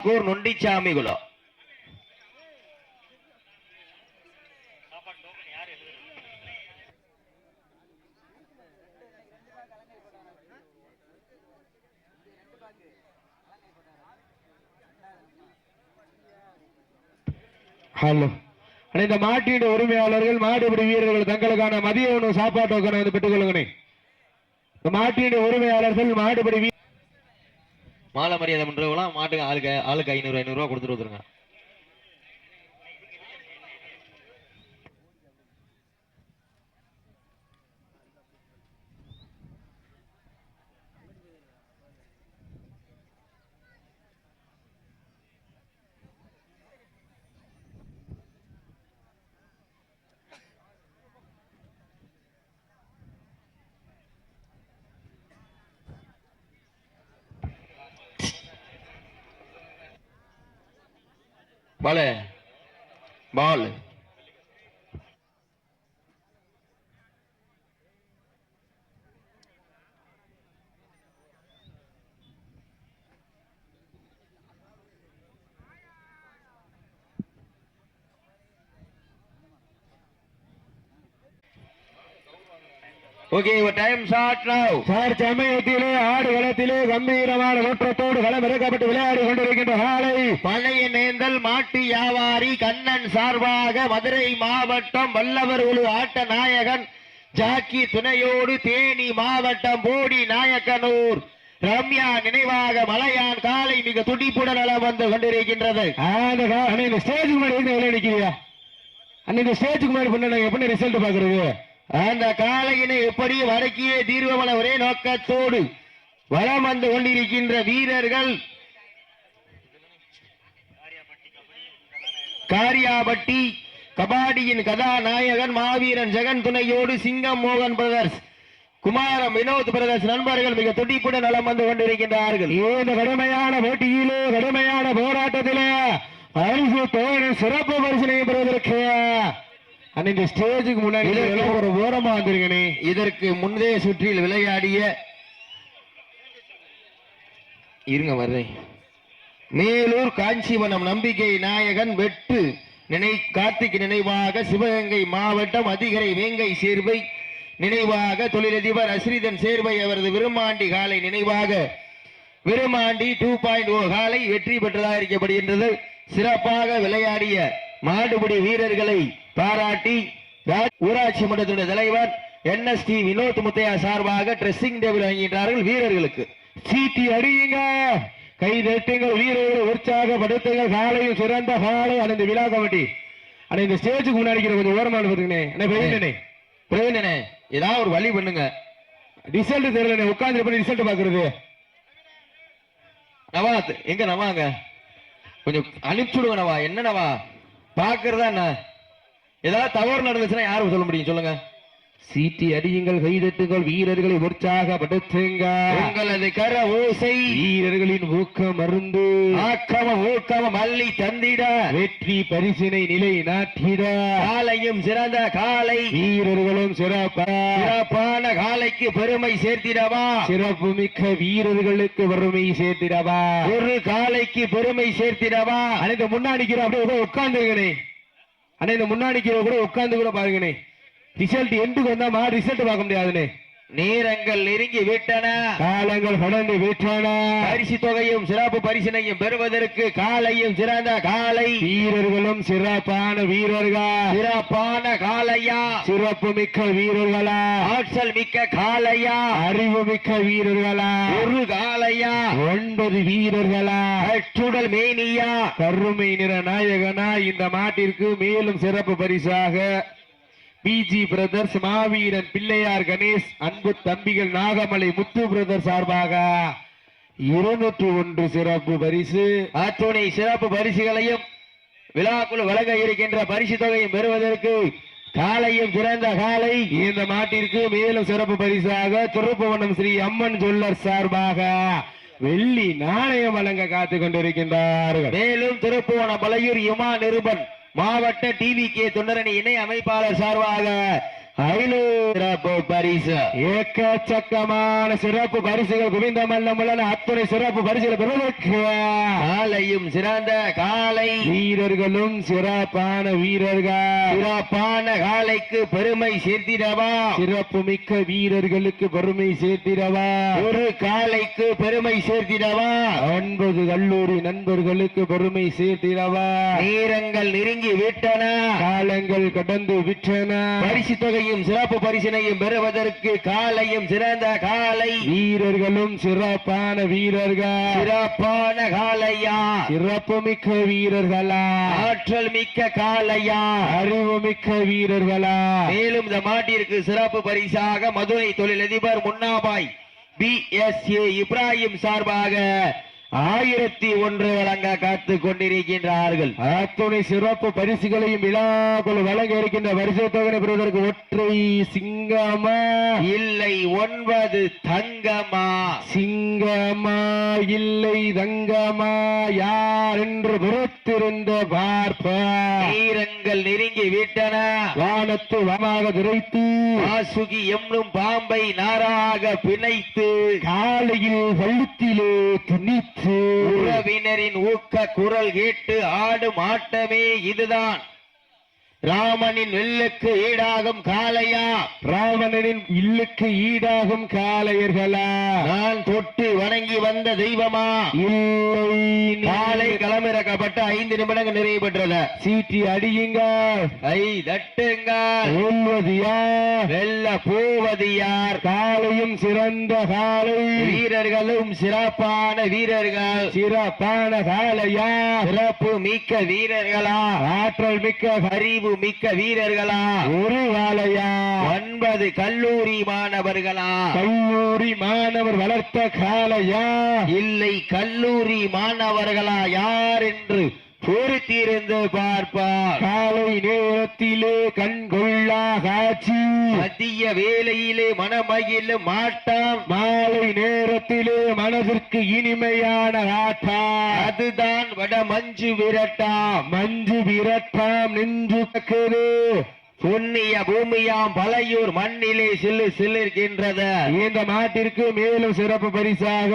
கூர் நொண்டிச்சாமி குலம் ஹலோ. அண்ணா, இந்த மாட்டின் உரிமையாளர்கள் மாடுபிடி வீரர்கள் தங்களுக்கான மதிய உணவு சாப்பாட்டு வந்து பெற்றுக்கொள்ளுங்கண்ணே. இந்த மாட்டின் உரிமையாளர்கள் மாடுபிடி மாலை மரியாதை பண்ணுறவங்களாம் மாட்டுக்கு ஆளுக்கு ஆளுக்கு ஐநூறு ஐநூறு ரூபா கொடுத்துட்டு வந்துருங்க. बोले बोले okay time short now sir சமயத்திலே ஆடு களத்திலே கம்பீரமான தோற்றத்தோடு களம் இறக்கப்பட்டு விளையாடி கொண்டிருக்கின்ற காலை பழைய நேந்தல் மாட்டு வியாபாரி கண்ணன் சார்பாக மதுரை மாவட்டம் வல்லவர் குழு ஆட்ட நாயகன் ஜாக்கி துணையோடு தேனி மாவட்டம் போடி நாயக்கனூர். ரம்யா நினைவாக மலையான் காலை மிக துடிப்புடன் அள வந்து கொண்டிருக்கின்றது. ஸ்டேஜுக்கு முன்னாடி இந்த ஸ்டேஜுக்கு முன்னாடி பண்ண எப்படி ரிசல்ட் பாக்குறது அந்த காலையினை எப்படி வடக்கியே தீர்வமன ஒரே நோக்கத்தோடு வலம் வந்து கொண்டிருக்கின்ற வீரர்கள் காரியாபட்டி கபாடியின் கதாநாயகன் மாவீரன் ஜெகன் துணையோடு சிங்கம் மோகன் பிரதர்ஸ் குமாரம் வினோத் பிரதர்ஸ் நண்பர்கள் மிக துடிப்புடன் நலம் வந்து கொண்டிருக்கின்றார்கள். இந்த கடுமையான போட்டியிலே கடுமையான போராட்டத்திலே பரிசு தோழி சிறப்பு பரிசனை பெறுவதற்கு அண்ணா, இந்த ஸ்டேஜுக்கு முன்னாடி ஒரு ஓரமா வந்துருங்கண்ணே இதற்கு முந்தைய சுற்றில் விளையாடிய இருங்க வர்றேன். மேலூர் காஞ்சிவனம் நம்பிக்கை நாயகன் வெட்டு. நினை கார்த்திக் நினைவாக சிவகங்கை மாவட்டம் அதிகரை வேங்கை சேர்வை. நினைவாக தொழிலதிபர் அஸ்ரிதன் சேர்வை அவரது விருமாண்டி காலை நினைவாக. விருமாண்டி டூ பாயிண்ட் ஓ காலை வெற்றி பெற்றதாக அறிக்கப்படுகின்றது சிறப்பாக விளையாடிய மாடுபிடி வீரர்களை பாராட்டி ஊராட்சி மன்றத்துடைய தலைவர் என் எஸ்டி வினோத் முத்தையா சார்பாக ட்ரெஸ்ஸிங் டேபிள் வழங்குகின்றார்கள் வீரர்களுக்கு. சீட்டி அடியுங்க. கை தட்டுங்கள் வீரர்களை உற்சாகப்படுத்துங்கள். காலையில் சிறந்த காலை அண்ணா, விழா கமிட்டி. அண்ணா இந்த ஸ்டேஜுக்கு முன்னாடி கொஞ்சம் ஓரமா பாத்துங்கண்ணே அண்ணா பிரவீனனே ஏதாவது ஒரு வழி பண்ணுங்க. ரிசல்ட் தெரியல உட்கார்ந்து பண்ணி ரிசல்ட் பாக்குறது நவாத் எங்க நவாங்க? கொஞ்சம் அனுப்பிச்சுடுங்க நவா. என்ன நவா பாக்குறதா என்ன? ஏதாவது தவறு நடந்துச்சுன்னா யாரும் சொல்ல முடியும்? சொல்லுங்க. சீட்டி அடியுங்கள் கை தட்டுங்கள் வீரர்களை உற்சாகப்படுத்துங்க. உங்களது கர ஓசை. வீரர்களின் ஊக்கம் மருந்து ஆக்கம ஊக்கம மல்லி தந்திட. வெற்றி பரிசினை நிலை நாட்டிட. காலையும் சிறந்த காலை. வீரர்களும் சிறப்பா. சிறப்பான காலைக்கு பெருமை சேர்த்திடவா? சிறப்பு மிக்க வீரர்களுக்கு வறுமை சேர்த்திடவா? ஒரு காலைக்கு பெருமை சேர்த்திடவா? இந்த முன்னாடிக்கிற அப்படியே கூட ஆனா இந்த இந்த கீழே கூட உட்காந்து கூட பாருங்கண்ணே. ரிசல்ட் எண்டுக்கு வந்தாமா ரிசல்ட் பார்க்க முடியாதுண்ணே. நேரங்கள் நெருங்கி விட்டன. காலங்கள் கடந்து விட்டன. பரிசு தொகையும் சிறப்பு பரிசினையும் பெறுவதற்கு காலையும் சிறந்த காலை. வீரர்களும் சிறப்பான வீரர்கள்? சிறப்பான காலையா? சிறப்பு மிக்க வீரர்களா? ஆற்றல் மிக்க காலையா? அறிவு மிக்க வீரர்களா? ஒரு காலையா? ஒன்பது வீரர்களா? கற்றுடல் மேனியா? கருமை நிற நாயகனா இந்த மாட்டிற்கு மேலும் சிறப்பு பரிசாக பிஜி பிரதர்ஸ் மாவீரன் பிள்ளையார் கணேஷ் அன்பு தம்பிகள் நாகமலை முத்து பிரதர் சார்பாக இருநூற்று ஒன்று சிறப்பு பரிசு. அத்துணை சிறப்பு பரிசுகளையும் விழாக்குழு வழங்க இருக்கின்ற பரிசு தொகையும் பெறுவதற்கு காலையும் சிறந்த காலை இந்த மாட்டிற்கு மேலும் சிறப்பு பரிசாக திருப்புவனம் ஸ்ரீ அம்மன் ஜுவல்லர் சார்பாக வெள்ளி நாணயம் வழங்க காத்துக் கொண்டிருக்கின்றார்கள். மேலும் திருப்புவன மலையூர் யுமா நிருபன் மாவட்ட டிவி கே தொண்டரணி இணை அமைப்பாளர் சார்பாக சிறப்பு பரிசு. ஏக்கச்சக்கமான சிறப்பு பரிசுகள் குவிந்த மல்லம் உள்ளன அத்துணை சிறப்பு பரிசுகள் பெறுவதற்கு. காலையும் சிறந்த காலை. வீரர்களும் சிறப்பான வீரர்கள். சிறப்பான காலைக்கு பெருமை சேர்த்திடவா? சிறப்பு மிக்க வீரர்களுக்கு பெருமை சேர்த்திடவா? ஒரு காலைக்கு பெருமை சேர்த்திடவா? ஒன்பது கல்லூரி நண்பர்களுக்கு பெருமை சேர்த்திடவா? நேரங்கள் நெருங்கி விட்டன. காலங்கள் கடந்து விட்டன. பரிசு தொகையும் சிறப்பு பரிசினையும் பெறுவதற்கு காலையும் சிறந்த காலை. வீரர்களும் சிறப்பான வீரர்கள். சிறப்பான காலையா? சிறப்பு மிக்க வீரர்களா? ஆற்றல் மிக்க காலையா? அறிவு மிக்க வீரர்களா? மேலும் இந்த மாட்டிற்கு சிறப்பு பரிசாக மதுரை தொழிலதிபர் Munnabhai P S A Ibrahim சார்பாக ஆயிரத்தி ஒன்று வழங்க காத்து கொண்டிருக்கின்றார்கள் அத்துணை சிறப்பு பரிசுகளையும் விழாக்குழு வழங்க இருக்கின்ற பரிசு தொகை பெறுவதற்கு ஒற்றை சிங்கமா? இல்லை ஒன்பது தங்கமா? சிங்கமா? இல்லை தங்கமா? யார் என்று பொறுத்திருந்த பார்ப்பார் நேரங்கள் நெருங்கி விட்டன. வானத்து வமாக துரைத்து வாசுகி என்னும் பாம்பை நாராக பிணைத்து. காலையில் வள்ளுத்திலே துணித்து. உறவினரின் ஊக்க குரல் கேட்டு ஆடும் ஆட்டமே இதுதான். ராமனின் வெல்லுக்கு ஈடாகும் காளையா? ராவணனின் இல்லுக்கு ஈடாகும் காளையர்களா? நான் தொட்டு வணங்கி வந்த தெய்வமா? காலை களமிறக்கப்பட்ட ஐந்து நிமிடங்கள் நிறைவு பெற்றன சீட்டி அடியுங்கள் ஐ தட்டுங்கள் சொல்வது யார் வெல்ல போவது யார்? காலையும் சிறந்த காலை வீரர்களும் சிறப்பான வீரர்கள். சிறப்பான காலையா சிறப்பு மிக்க வீரர்களா? ஆற்றல் மிக்க அறிவு மிக்க வீரர்களா? ஒரு காலையா ஒன்பது கல்லூரி மாணவர்களா? கல்லூரி மாணவர் வளர்த்த காலையா? இல்லை கல்லூரி மாணவர்களா யார் என்று பொறுத்திருந்து பார்ப்பார். காலை நேரத்திலே கண் கொள்ளா காட்சி மதிய வேளையிலே மனமகிழும் மாட்டாம் மாலை நேரத்திலே மனதிற்கு இனிமையான ஆட்டா அதுதான் வட மஞ்சு விரட்டாம். மஞ்சு விரட்டாம் நின்று கிடக்குது. புண்ணிய பூமியாம் பழையூர் மண்ணிலே சில்லு சிலிர்கின்றது இந்த மாட்டிற்கு மேலும் சிறப்பு பரிசாக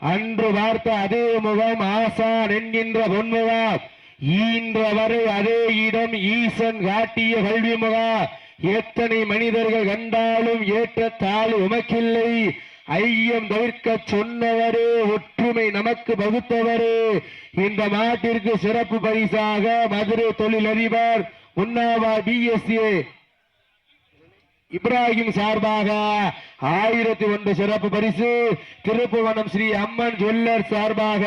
அன்று பார்த்த அதே முகம் ஆசான் என்கின்ற பொன்முகம் ஈன்ற வரை அதே இடம் ஈசன் காட்டிய கல்வி முகம் எத்தனை மனிதர்கள் கண்டாலும் ஏற்ற தாழ் உமக்கில்லை. ஐயம் தவிர்க்க சொன்னவரே ஒற்றுமை நமக்கு வகுத்தவரே இந்த மாட்டிற்கு சிறப்பு பரிசாக மதுரை தொழிலதிபர் உன்னாவா பிஎஸ்ஏ இப்ராஹிம் சார்பாக ஆயிரத்தி ஒன்று சிறப்பு பரிசு. திருப்புவனம் ஸ்ரீ அம்மன் ஜுவல்லர் சார்பாக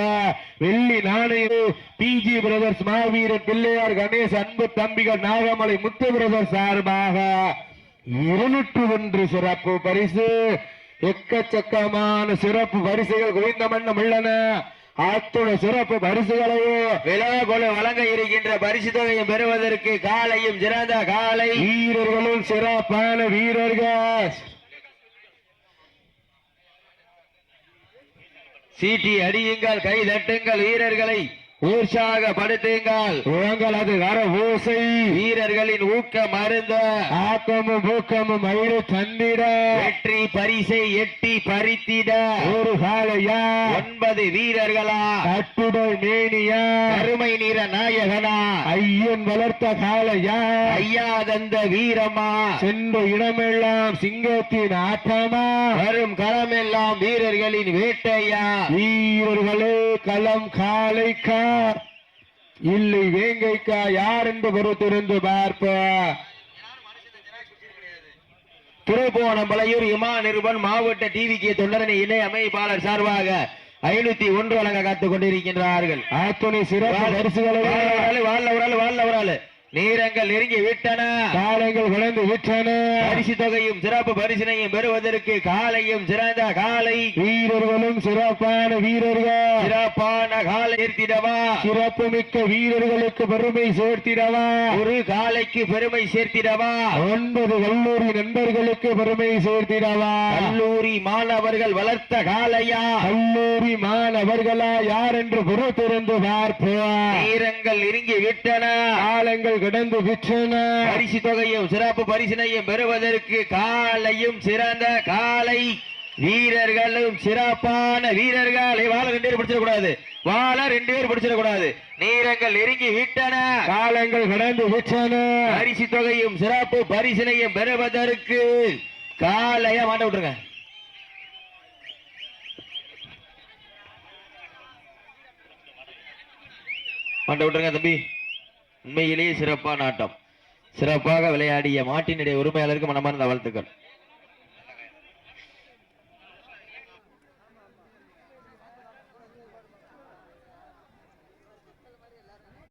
வெள்ளி நாணயம். பிஜி பிரதர்ஸ் மாவீரன் பிள்ளையார் கணேஷ் அன்பு தம்பிகள் நாகமலை முத்து பிரதர்ஸ் சார்பாக இருநூற்று ஒன்று சிறப்பு பரிசு. எக்கச்சக்கமான சிறப்பு பரிசுகள் குவிந்த மண்ணம் உள்ளன. அத்துணை சிறப்பு பரிசுகளையோ விழா கொல வழங்க இருக்கின்ற பரிசு தொகையும் பெறுவதற்கு காலையும் சிறந்த காலை. வீரர்களும் சிறப்பான வீரர்கள். சீட்டி அடியுங்கள் கை தட்டுங்கள் வீரர்களை. உற்சாகப்படுத்துங்கள் உங்களது கர ஓசை வீரர்களின் ஊக்க மருந்த ஆக்கமும் ஊக்கமும் மயிறு தந்திட. வெற்றி பரிசை எட்டி பறித்திட. ஒரு காலையா ஒன்பது வீரர்களா? கட்டுடல் மேனியா? அருமை நிற நாயகனா? ஐயன் வளர்த்த காலையா ஐயா தந்த வீரமா? சென்ற இடமெல்லாம் சிங்கத்தின் ஆட்டமா? வரும் களமெல்லாம் வீரர்களின் வேட்டையா? வீரர்களே களம் காலைக்கா இல்லை வேங்கைக்கா யார் என்று பொறுத்திருந்து பார்ப்ப திருப்போணம் பழையூர் இமா நிருபன் மாவட்ட டிவிக்கு தொண்டரணி இணை அமைப்பாளர் சார்பாக ஐநூத்தி ஒன்று வழங்க காத்துக் கொண்டிருக்கின்றார்கள். அத்துணை சிறப்பு பரிசுகளை வாழ்ல வாழ்ல ஒரு ஆளு வாழ்ல ஒரு ஆளு நேரங்கள் நெருங்கி விட்டன. காலங்கள் விளைந்து விட்டன. பரிசு தொகையும் சிறப்பு பரிசினையும் பெறுவதற்கு காலையும் சிறந்த காலை. வீரர்களும் சிறப்பான வீரர்கள். சிறப்பான காலை சேர்த்திடவா? சிறப்பு மிக்க வீரர்களுக்கு பெருமை சேர்த்திடவா? ஒரு காலைக்கு பெருமை சேர்த்திடவா? ஒன்பது கல்லூரி நண்பர்களுக்கு பெருமை சேர்த்திடவா? கல்லூரி மாணவர்கள் வளர்த்த காலையா? கல்லூரி மாணவர்களா யார் என்று பொறுத்திருந்து பார்ப்போம். நேரங்கள் நெருங்கி விட்டன. காலங்கள் கடந்து விற்றன. பரிசு தொகையும் சிறப்பு பரிசினையும் பெறுவதற்கு காலையும் சிறந்த காலை. வீரர்களும் சிறப்பான வீரர்கள் வாழ ரெண்டு பேர் பிடிச்சிடக்கூடாது. வாழ ரெண்டு பேர் பிடிச்சிடக்கூடாது. நீரங்கள் நெருங்கி விட்டன. காலங்கள் கடந்து விற்றன. பரிசு தொகையும் சிறப்பு பரிசினையும் பெறுவதற்கு காலையா மாட்ட விட்டுருங்க? மாட்ட விட்டுருங்க தம்பி. உண்மையிலேயே சிறப்பான ஆட்டம். சிறப்பாக விளையாடிய மாட்டினுடைய உரிமையாளருக்கு மனமார்ந்த வாழ்த்துக்கள்.